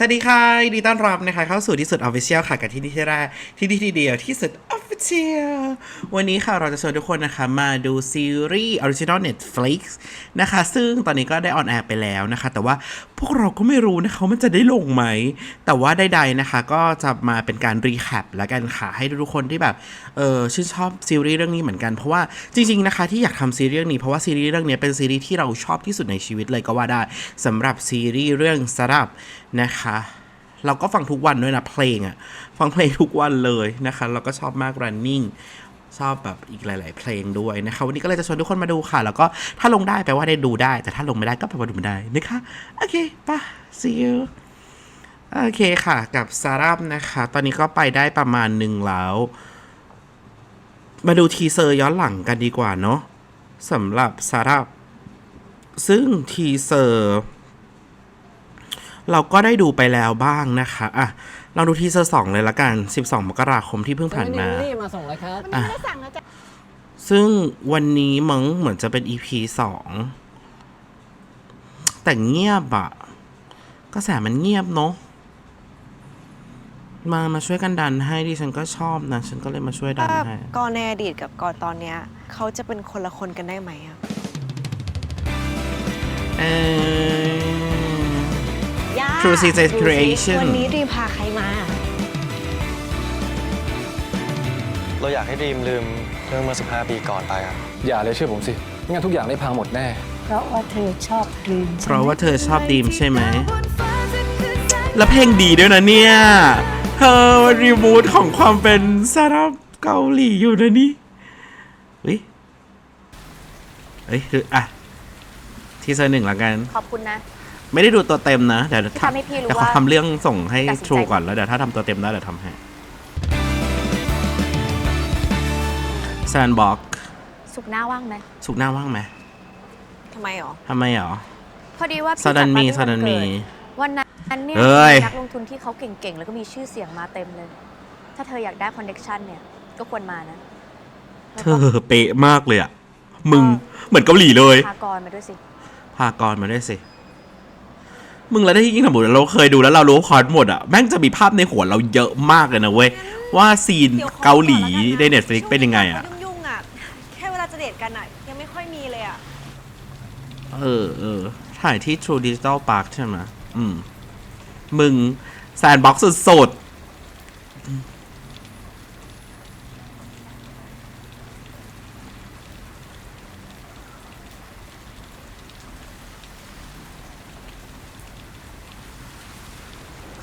สวัสดีค่ะยินดีต้อนรับนะคะเข้าสู่ที่สุด Official ค่ะกับที่นี่ที่แรกที่นี่ที่เดียวที่สุด Official วันนี้ค่ะเราจะชวนทุกคนนะคะมาดูซีรีส์ Original Netflix นะคะซึ่งตอนนี้ก็ได้ออนแอร์ไปแล้วนะคะ แต่ว่าพวกเราก็ไม่รู้นะคะว่ามันจะได้ลงไหม แต่ว่าใดๆนะคะก็จะมาเป็นการรีแคปแล้วกันค่ะให้ทุกคนที่แบบเออชื่นชอบซีรีส์เรื่องนี้เหมือนกันเพราะว่าจริง ๆนะคะที่อยากทำซีรีส์เรื่องนี้เพราะว่าซีรีส์เรื่องนี้เป็นซีรีส์ที่เราชอบที่สุดในชีวิตเลยก็ว่าได้สำหรับซีรีส์เรื่องสรับนะคะ เราก็ฟังทุกวันด้วยนะเพลงอะฟังเพลงทุกวันเลยนะคะ เราก็ชอบมาก running ชอบแบบอีกหลาย ๆ เพลงด้วยนะคะ วันนี้ก็เลยจะชวนทุกคนมาดูค่ะ แล้วก็ถ้าลงได้แปลว่าได้ดูได้ แต่ถ้าลงไม่ได้ก็แปลว่าดูไม่ได้นะคะ โอเคป่ะ see you โอเคค่ะ กับซาร่านะคะ ตอนนี้ก็ไปได้ประมาณหนึ่งแล้ว มาดูทีเซอร์ย้อนหลังกันดีกว่าเนาะสำหรับซาร่าซึ่งทีเซอร์ เราก็ได้ดูไปแล้วบ้างนะคะอะเราดูทีเซอร์สองเลยละกัน 12 มกราคมที่เพิ่งผ่านมา นี่มาส่งแล้วครับอะไม่ได้สั่งนะจ๊ะซึ่งวันนี้มั้งเหมือนจะเป็น EP สองแต่เงียบอะกระแสมันเงียบเนาะมามาช่วยกันดันให้ดิฉันก็ชอบนะ ฉันก็เลยมาช่วยดันว่าให้ก่อนในอดีตกับก่อนตอนเนี้ยเขาจะเป็นคนละคนกันได้ไหมอะเออย่า True Secret ดูสิ Creation วันนี้รีพาใครมา เราอยากให้ดีมลืมเรื่องเมื่อ 15 ปีก่อนไปครับ อย่าเลยเชื่อผมสิไม่งั้นทุกอย่างได้พังหมดแน่ เพราะว่าเธอชอบดรีมเพราะว่าเธอชอบดีมใช่ไหม แล้วเพลงดีด้วยนะเนี่ย เธอรีมูทของความเป็นซาร่าเกาหลีอยู่นะนี่เฮ้ยเฮ้ยคืออะ ทีเซอร์หนึ่งละกัน ขอบคุณนะ ไม่ได้ดูตัวเต็มนะเดี๋ยวที่ทำให้พี่รู้เดี๋ยวขอว่าทำเรื่องส่งให้ตัดสินใจทรูก่อนแล้วเดี๋ยวถ้าทำตัวเต็มได้เดี๋ยวทำให้แซนบ็อกสุกร์หน้าว่างไหมสุกร์หน้าว่างไหมทำไมหรอทำไมหรอพอดีว่าพี่ซาดันมีจัซาดันมีวันนั้นเนี่ยเอ้ยมีนักลงทุนที่เขาเก่งๆ แล้วก็มีชื่อเสียงมาเต็มเลย ถ้าเธออยากได้คอนเน็ชันเนี่ย ก็ควรมานะ เธอเป๊ะมากเลยอะ มึงเหมือนเกาหลีเลย พากรมาด้วยสิ พากรมาด้วยสิ มึงแล้วได้ยิ่งสมมติเราเคยดูแล้วเรารู้คอร์สหมดอะแม่งจะมีภาพในหัวเราเยอะมากเลยนะเว้ย ว่าซีนดี๋ยวขอเกาหลีก่อนแล้วกัใน Netflix เป็นยังไงอะยุ่งๆอะแค่เวลาจะเดทกันอะยังไม่ค่อยมีเลยอะเออเออถ่ายที่ True Digital Park ใช่ไหมอืม มึงแซนบ็อกซ์สุดๆ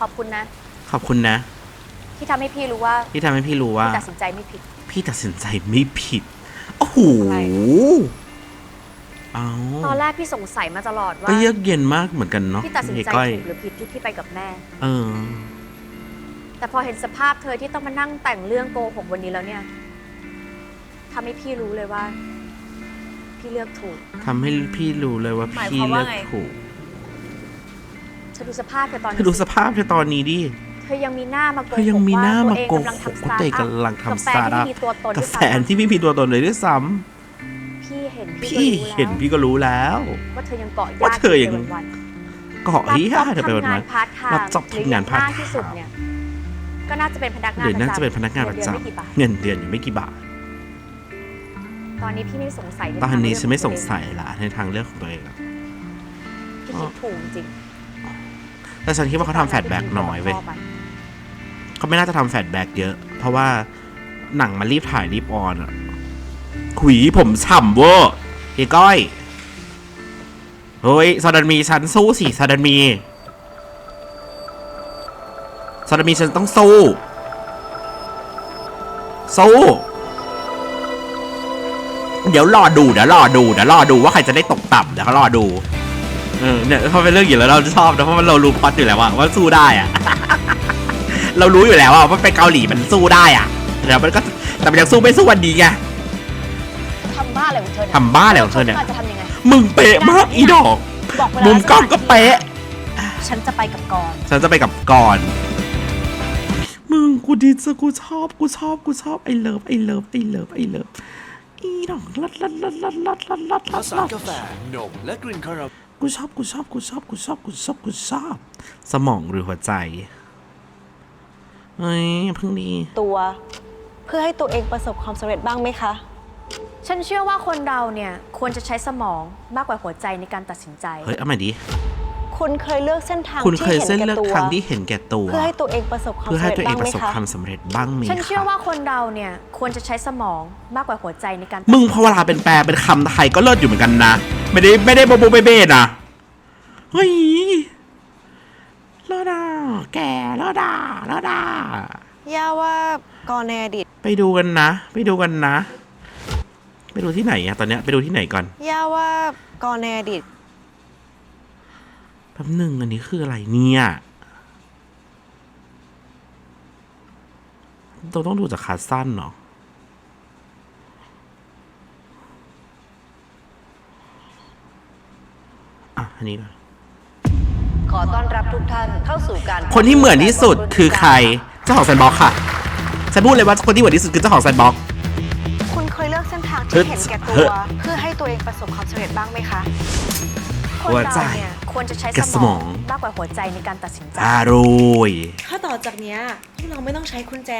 ขอบคุณนะ ขอบคุณนะ ที่ทำให้พี่รู้ว่าที่ทำให้พี่รู้ว่า พี่ตัดสินใจไม่ผิด พี่ตัดสินใจไม่ผิด โอ้โหเอาตอนแรกพี่สงสัยมาตลอดว่าก็เยือกเย็นมากเหมือนกันเนาะพี่ตัดสินใจยายก้อยถูกหรือผิดที่พี่ไปกับแม่ เออ แต่พอเห็นสภาพเธอที่ต้องมานั่งแต่งเรื่องโกหกวันนี้แล้วเนี่ยทำให้พี่รู้เลยว่า พี่เลือกถูก ทำให้พี่รู้เลยว่าพี่เลือกถูก เธอดูสภาพเธอตอนเธนี้อดูสภาพเธอตอนนี้ดิ เธอยังมีหน้ามาโกเธอยังมีหน้ามาโกหหกกว่าตัวเองกำลังทำสตาร์ทอัพ กับแฟนที่กับไม่มีตัวตนแฟนที่ไม่มีตัวตนเลยด้วยซ้พี่เห็นำพี่พี่เห็นพี่ก็รู้แล้ว ว่าเธอยังเกาะว่าญาติเธอยัง วัน เกาะๆรับที่จ็อบเธอไปวันทำวังานนพาร์ทไทม์รับจ็อบทำงานพาร์ทไทม์หออย่มกที่สุดเนี่ยก็น่าจะเป็นพนักงานหรือน่าจะเป็นพนักงานปประระจำจเงินเดือนไม่กี่บาทำเงินเดือนอยู่ไม่กี่บาท ตอนนี้พี่ไม่สงสัยใตอนนี้ทางฉันไม่สงเลือกสัยละในทางเลือกของตัวเองอะ พี่คิดถูกจริง แต่ฉันคิดว่าเขาทำแฟลชแบ็กน้อยเว้ยเขาไม่น่าจะทำแฟลชแบ็กเยอะ เพราะว่าหนังมันรีบถ่ายรีบออนอะขุยผมฉ่ำเวอร์เฮ้ยก้อย เฮ้ยซาดันมีฉันสู้สิซาดันมีซาดันมีฉันต้องสู้สู้เดี๋ยวรอดูเดี๋ยวรอดูเดี๋ยวรอดูว่าใครจะได้ตกต่ำเดี๋ยวเขารอดูเออเนี่ยเขาเป็นเรื่องอยู่แล้วเราชอบนะเพราะมันเรารู้พล็อดอยู่แล้วว่าว่าสู้ได้อะ เรารู้อยู่แล้วว่ามันเป็นเกาหลีมันสู้ได้อะแต่มันก็แต่มันยังสู้ไม่สู้วันนี้ไงทำบ้าอะไรของเธอเนี่ยทำบ้าอะไรของเธอเนี่ย จะทำยังไง มึงเป๊ะมากอีดอก บอกเวลามุมกล้องก็เป๊ะ ฉันจะไปกับกอนฉันจะไปกับกอน มึงกูดีจะกูชอบกูชอบกูชอบไอเลิฟไอเลิฟไอเลิฟไอเลิฟอีดอกลัดลัดลัดลัดลัดลัดลัดลัผดสานกาแฟนมและกลิ่นคาราเมล กูชอบกูชอบกูชอบกูชอบกูชอบกูชอบ สมองหรือหัวใจเฮ้ยอย่าเพิ่งดีตัวเพื่อให้ตัวเองประสบความสำเร็จบ้างไหมคะ ฉันเชื่อว่าคนเราเนี่ยควรจะใช้สมองมากกว่าหัวใจในการตัดสินใจ เฮ้ยเอาใหม่ดิ คุณเคยเลือกเส้นทางคุณที่เคยเห็นเส้นแก่เลือกตัวทางที่เห็นแก่ตัว เพื่อให้ตัวเองประสบความเพื่อสำให้เร็จตัวเองบ้างปไหมระสบคะความสำเร็จบ้างไหมฉันเชื่อคะว่าคนเราเนี่ยควรจะใช้สมองมากกว่าหัวใจในการตัดมึงสินพอเวลาเป็นแปลเป็นคำไทยก็เลิศอยู่เหมือนกันนะ ไม่ได้ไม่ได้โบโบเบเบ้นะเฮ้ยเลิศอะแก่เลิศอะเลิศอะย่าว่าก่อนในอดีตไปดูกันนะ ไปดูกันนะ ไปดูที่ไหนอะตอนเนี้ยไปดูที่ไหนก่อนย่าว่าก่อนในอดีต แป๊บหนึ่งอันนี้คืออะไรเนี่ยเราต้องดูจากขาสั้นเนาะอะ อันนี้ก่อนขอต้อนรับทุกท่านเข้าสู่การคนที่เหมือนที่สุดคือใคร เจ้าของแซนบ็อกค่ะ ฉันพูดเลยว่าคนที่เหมือนที่สุดคือเจ้าของแซนบ็อกคุณเคยเลือกเส้นทางเฮ้ที่ยเห็นแก่เฮ้ตัยวเพื่อให้ตัวเองประสบความสำเร็จบ้างไหมคะ คนหัวเราใจเนี่ย ควรจะใช้กับสสมมออง งมากกว่าหัวใจในการตัดสินใจ อร่อย ถ้าต่อจากเนี้ยพวกเราไม่ต้องใช้กุญแจ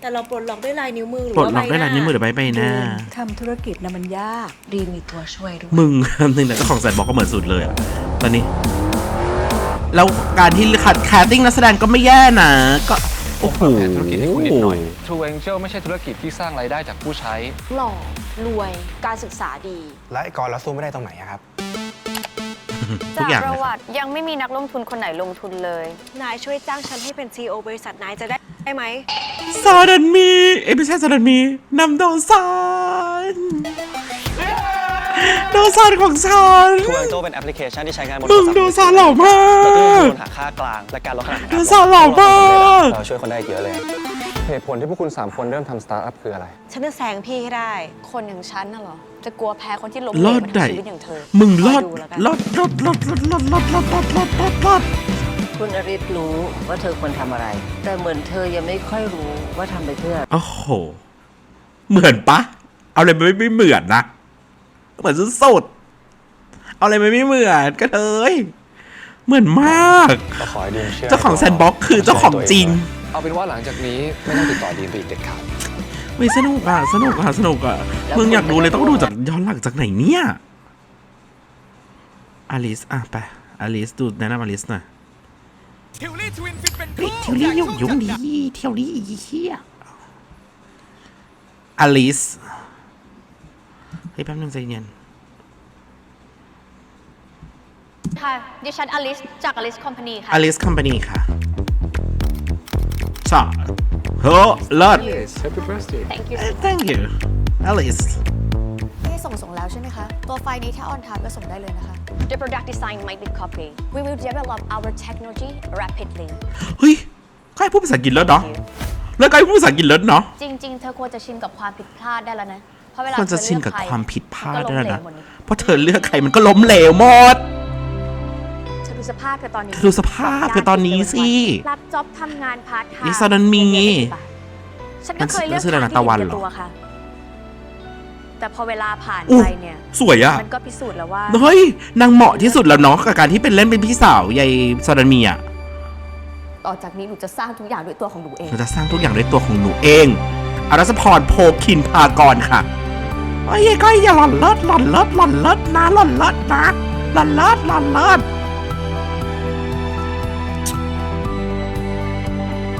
แต่เราปลดล็อกด้วยลายนิ้วมือหรือปลดว่าล็อกด้วยลายนิ้วมือหรือใบใบหน้า ทำธุรกิจนะมันยาก ดีมีตัวช่วยด้วย มึง คำหนึ่งนะเจ้าของแซนบ็อกก็เหมือนสุดเลยอะตอนนี้ แล้วการที่คัดแคสติ้งนักแสดงก็ไม่แย่นะ ก็ โอ้โห แผนธุรกิจให้คุณนิดหน่อย True Angel ไม่ใช่ธุรกิจที่สร้างรายได้จากผู้ใช้ หล่อ รวย การศึกษาดี และไอ้กรเราสู้ไม่ได้ตรงไหนอะครับ ทุกอย่างปเลยระวัติยังไม่มีนักลงทุนคนไหนลงทุนเลย นายช่วยจ้างฉันให้เป็น CEO บริษัทนายจะได้ได้ไหม ซาดันมีเอ้ยไม่ใช่ซาดันมีนำโดซานโดซานของฉันทูเอโจเป็นแอปพลิเคชันที่ใช้งานบนมึงโทรศัพท์โดซานหล่อมากเราต้องลดหาค่ากลางและการลดขนาดของโดซานหล่อมาก เราช่วยคนได้อีกเยอะเลย เหตุผลที่พวกคุณ 3 คนเริ่มทำสตาร์ทอัพคืออะไร ฉันจะแซงพี่ให้ได้ คนอย่างฉันน่ะเหรอ จะกลัวแพ้คนที่ล้มรเหลอวดมาได้ทั้งชีวิตอย่างเธอมึงรอดคยดูแล้วกันรอดรอดรอดรอดรอดรอดรอดรอดรอดรอดรอดคุณอริศรู้ว่าเธอควรทำอะไร แต่เหมือนเธอยังไม่ค่อยรู้ว่าทำไปเพื่อ โอ้โห เหมือนปะ เอาอะไรไม่ไม่เหมือนนะ เหมือนสุดๆเอาอะไรไม่ไม่เหมือนก็เลยเหมือนมาก ก็ขอให้ดีมเชื่อเจ้าของแซนบ็อกคือเจ้าของจริง เอาเป็นว่าหลังจากนี้ไม่ต้องติดต่อดีมไปอีกเด็ดขาด เฮ้ยสนุกอะสนุกอะสนุกอะมึงอยากดูเลยต้องดูจากย้อนหลังจากไหนเนี่ยอลิสอะไปอลิสดูแนะนำอลิสหน่อยทิวลี่ทวินฟิตเป็นเฮ้ยเที่ยวลี่ยุ่งยุ่งดีเที่ยวลี่เฮียอลิสเฮ้ยแป๊บนึงใจเย็นค่ะดิฉันอลิสจากอลิสคอมพานีค่ะอลิสคอมพานีค่ะชอบ โหเลิศ Happy birthday thank you thank you Alice ไม่ได้ส่งส่งแล้วใช่ไหมคะ ตัวไฟล์นี้ถ้าออนทามก็ส่งได้เลยนะคะ The product design might be copy we will develop our technology rapidly เฮ้ยก็ให้พูดภาษาอังกฤษแล้วเนาะแล้วก็ให้พูดภาษาอังกฤษแล้วเนาะ จริงๆ เธอควรจะชินกับความผิดพลาดได้แล้วนะ เพราะเวลาควรจะเธอชินเลือกับใรความผิดพลาดมันได้ก็แล้วมนะเหหมดนี่เพราะเธอเลือกใครมันก็ล้มเหลวหมดเธอดู สภาพเธอตอนนี้เธอดูสภาพเธอตอนนี้สิ รับจ็อบทำงานพาร์ทไทม์ลิซ่านั้นมี ฉันก็เคยเลือกนั่นคืออะไรนะทางที่ตะวันเห็เหรอแก่ตัวค่ะ แต่พอเวลาผ่านอู้ไปเนี่ย สวยอะมันก็พิสูจน์แล้วว่าเฮ้ยนางเหมาะที่สุดแล้วเนาะกับการที่เป็นเล่นเป็นพี่สาวยายซาดามีอะต่อจากนี้หนูจะสร้างทุกอย่างด้วยตัวของหนูเองเราจะสร้างทุกอย่างด้วยตัวของหนูเองอรัสพรโพคินพากรค่ะไอ้ยก็อย่าหล่อนเลิศหล่อนเลิศหล่อนเลิศนะหล่อนเลิศนะหล่อนเลิศหล่อนเลิศ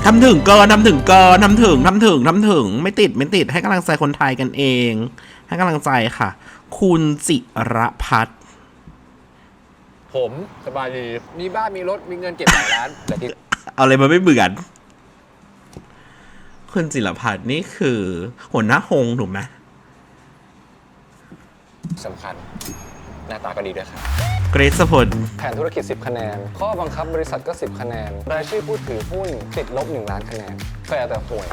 ทำถึงเกินทำถึงเกินทำถึงทำถึงทำถึง ไม่ติดไม่ติดให้กำลังใจคนไทยกันเอง ให้กำลังใจค่ะ คุณจิรพัฒน์ผมสบายดี มีบ้านมีรถมีเงินเก็บหลายล้านแต่ที่เอาอะไรมาไม่เหมือนคุณจิรพัฒน์นี่คือ หัวหน้าหงถูกไหมสำคัญ หน้าตาก็ดีด้วยครับ เกรซพลแผนธุรกิจ 10 คะแนน ข้อบังคับบริษัทก็ 10 คะแนน รายชื่อผู้ถือหุ้นติดลบ 1 ล้านคะแนนแฟร์แต่ห่วย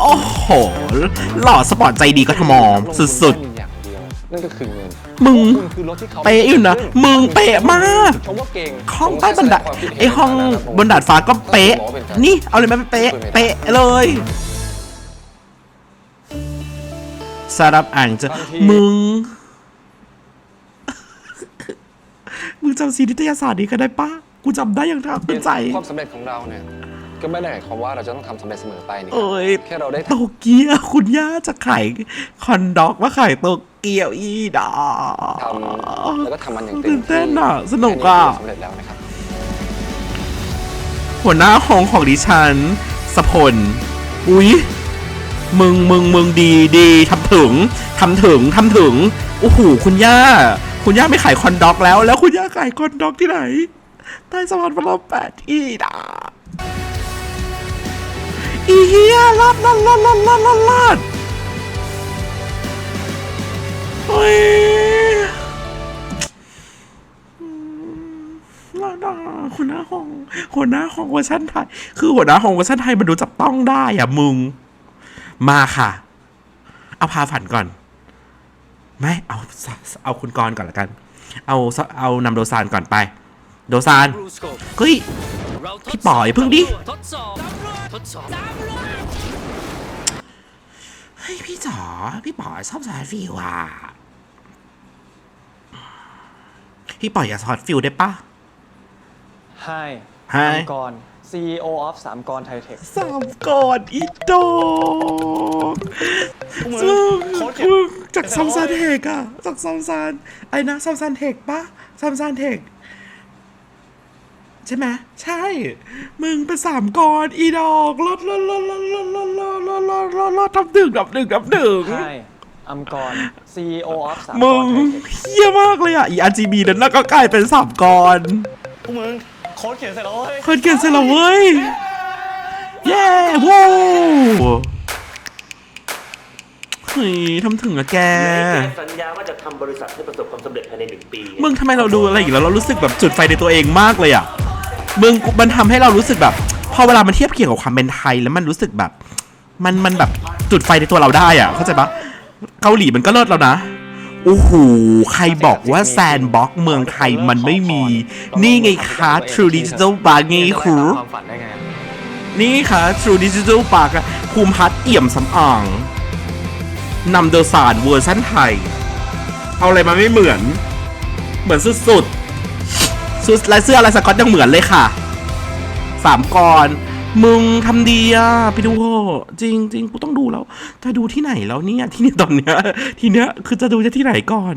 โอ้โห หล่อสปอร์ตใจดีก็ทมอมสุดมีอย่างเดียวนั่นก็คือเงินมึงคุณคือรถที่เขาเป๊ะอยู่นะมึงเป๊ะมาก ชมว่าเก่งๆ ห้องใต้บันไดไอห้องบนดาดฟ้าก็เป๊ะ นี่ เอาเลยมาเป๊ะ เป๊ะเลย สารับอ่างจะมึง มึงจำซีนิตยสารนี้กันได้ปะกูจำได้อย่างทับเป็นใจ ความสำเร็จของเราเนี่ย ก็ไม่ได้หมายความว่าเราจะต้องทำสำเร็จเสมอไปนี่เอ้ย แค่เราได้โตเกียวคุณย่าจะขายคอนด็อกมาขายโตเกียวอีดอทำแล้วก็ทำมันอย่างเต็ตื่มนที่เต้นอะสนุกแค่อะก็สำเร็จแล้วนะครับ หัวหน้าห้องของดิฉันสพลอุ๊ย มึงมึงมึงดีดีทำถึงทำถึงทำถึงโอ้โหคุณย่า คุณย่าไม่ขายคอนด็อกแล้ว แล้วคุณย่าขายคอนด็อกที่ไหนใต้สะพานพระรามแปดอีดาอีเฮียลาดลาดลาดลาดลาดลาดลาดเฮ้ยลาดอะหัวหน้าห้องหัวหน้าห้องเวอร์ชันไทย คือหัวหน้าห้องเวอร์ชันไทยมันดูจับต้องได้อะมึง มาค่ะ เอาพาฝันก่อน ไม่ เอาสเอาคุณกรณ์ก่อนละกัน เอาเอานำโดซานก่อนไป โดซานเฮ้ยพี่ป๋อยพึ่งดิทดสอบทดสอบเฮ้ยพี่จ๋อพี่ป๋อชอบสายฟิวอะพี่ป๋ออย่าสอดฟิวได้ปะ Hi Hi สามกร CEO of สามกรไทเทค สามก่อนอีดอกซึ่งโค้ดเก็บมึงจากซัมซันเทคอะจากซัมซันไอ้นะซัมซันเทคปะซัมซันเทคใช่ไหมใช่ มึงเป็นสามกรอีดอกลดลดลดลดลดลดลดลดลดลดลดทำดึงดับดึงดับดึง Hi อัมกร CEO of สามกมึรงไทเทค เฮี้ยมากเลยอะ อี RGB นั้นน่ะก็กลายเป็นสามกร พวกมึงโค้ดเขียนเสร็จแล้วเว้ยคนเก่งเสร็จแล้วเว้ย เย้วู้เฮ้ยทำถึงอะแกสัญญาว่าจะทำบริษัทให้ประสบความสำเร็จภายในหนึ่งปีมึงทำไมเราดูอะไรอีกแล้วเรารู้สึกแบบจุดไฟในตัวเองมากเลยอะ มึงมันทำให้เรารู้สึกแบบ พอเวลามันเทียบเคียงกับความเป็นไทยแล้วมันรู้สึกแบบ มันมันแบบจุดไฟในตัวเราได้อะ เข้าใจปะเกาหลีมันก็เลิศแล้วนะ โอ้โห ใครบอกว่าแซนบ็อกเมืองไทยมันไม่มี นี่ไงคะ True Digital Bar ไงครูนี่ค่ะ True Digital Park อะภูมิพัฒน์เอี่ยมสำอางนำโดยสารเวอร์ชั่นไทย เอาอะไรมาไม่เหมือน เหมือนสุดๆสุดลายเสื้อลายสก๊อตยังเหมือนเลยค่ะ สามกร มึงทำดีอะไปดูเถอะจริงจริงกูต้องดูแล้ว จะดูที่ไหนแล้วเนี่ยที่เนี่ยตอนเนี้ยทีเนี้ยคือจะดูจะที่ไหนก่อน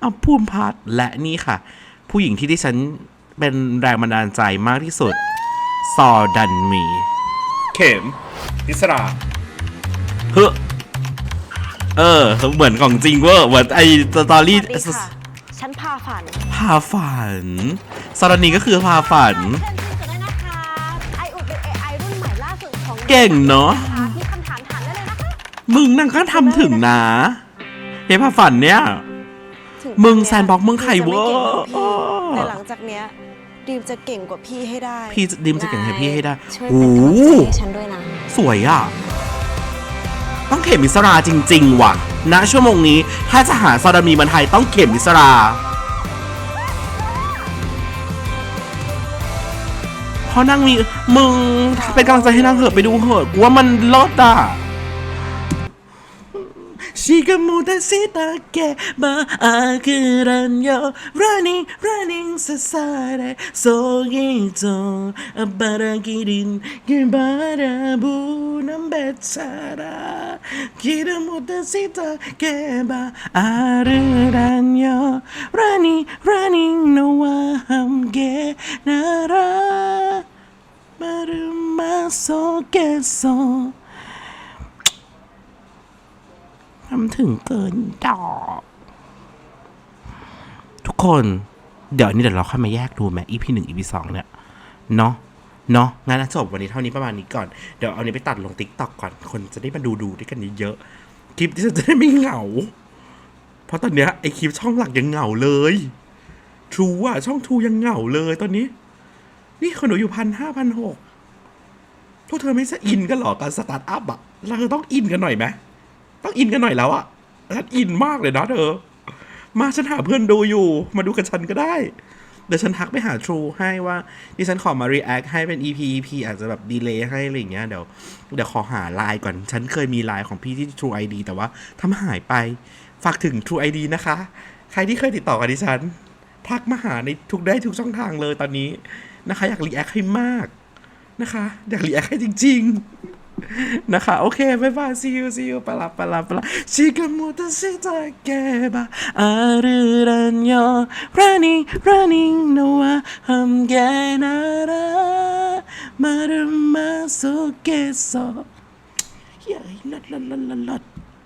เอาภูมิพัฒน์และนี่ค่ะ ผู้หญิงที่ดิฉันเป็นแรงบันดาลใจมากที่สุด ซอดันมี เข็มพิศราเฮ้อเออ เหมือนของจริงเวอร์เหมือนไอสตอรี่สวัสดีค่ะ ฉันพาฝัน พาฝัน ซอดันนีก็คือพาฝันเพื่อน เก่งเนอะมีคำถามถามได้เลยนะคะมึงนั่งก็ทำถึงนะเฮ้ยพาฝันเนี่ย ถึงมึงตอนเนี้ยแซนบ็อกซ์เมืองไทยเวอร์ดีมจะไม่เก่งกว่าพี่แต่หลังจากเนี้ยดีมจะเก่งกว่าพี่ให้ได้พี่ดิมจะเก่งให้พี่ให้ได้ช่วยโอ้เป็นกำลังใจให้ฉันด้วยนะ สวยอะ ต้องเข็มมิสราจริง ๆ ว่ะ ณ ชั่วโมงนี้ ถ้าจะหาซอดามีมันไทยต้องเข็มมิสรา รานั่งมีมึงเป็นกำลังใจให้นางเหอะไปดูเหอะกูว่ามันเลดอะชิกมูตะซิตะเกมาอาคือรันโย running running ซาซาเดโซกิอบารากิรินกบาราบูนัมเบซาราคิดมูต่ซิตะเกมาอารือรันโย running running que so ทำถึงเกินดอก ทุกคน เดี๋ยวนี้เดี๋ยวเราค่อยมาแยกดูไหม EP หนึ่ง EP สองเนี่ย เนาะเนาะงั้นจบวันนี้เท่านี้ประมาณนี้ก่อน เดี๋ยวเอานี้ไปตัดลงติ๊กต็อกก่อน คนจะได้มาดูดูด้วยกันเยอะๆคลิปที่จะได้ไม่เหงา เพราะตอนเนี้ยไอคลิปช่องหลักยังเหงาเลยทรูอะช่องทรูยังเหงาเลยตอนนี้ นี่คนหนูอยู่พันห้าพันหก พวกเธอไม่จะอินกันหรอการสตาร์ทอัพอะเราต้องอินกันหน่อยไหมต้องอินกันหน่อยแล้วอะฉันอินมากเลยนะเธอ มาฉันหาเพื่อนดูอยู่ มาดูกับฉันก็ได้ เดี๋ยวฉันทักไปหา True ให้ว่าดิฉันขอมา react ให้เป็น EP EP อาจจะแบบดีเลย์ให้อะไรอย่างเงี้ยเดี๋ยวเดี๋ยวขอหาไลน์ก่อน ฉันเคยมีไลน์ของพี่ที่ True ID แต่ว่าทำหายไป ฝากถึง True ID นะคะ ใครที่เคยติดต่อกับดิฉัน ทักมาหาในทุกได้ทุกช่องทางเลยตอนนี้นะคะ อยากรีแอคให้มาก นะคะ อยากรีแอคให้จริง ๆ นะคะ โอเคบ๊ายบาย see you see you ปลาปลาปลาชิคามุตชิตาเกบะอารุรันโย running running no wa ham ge nara maru masuke so เฮ้ยลดลัดลัดลัดลัด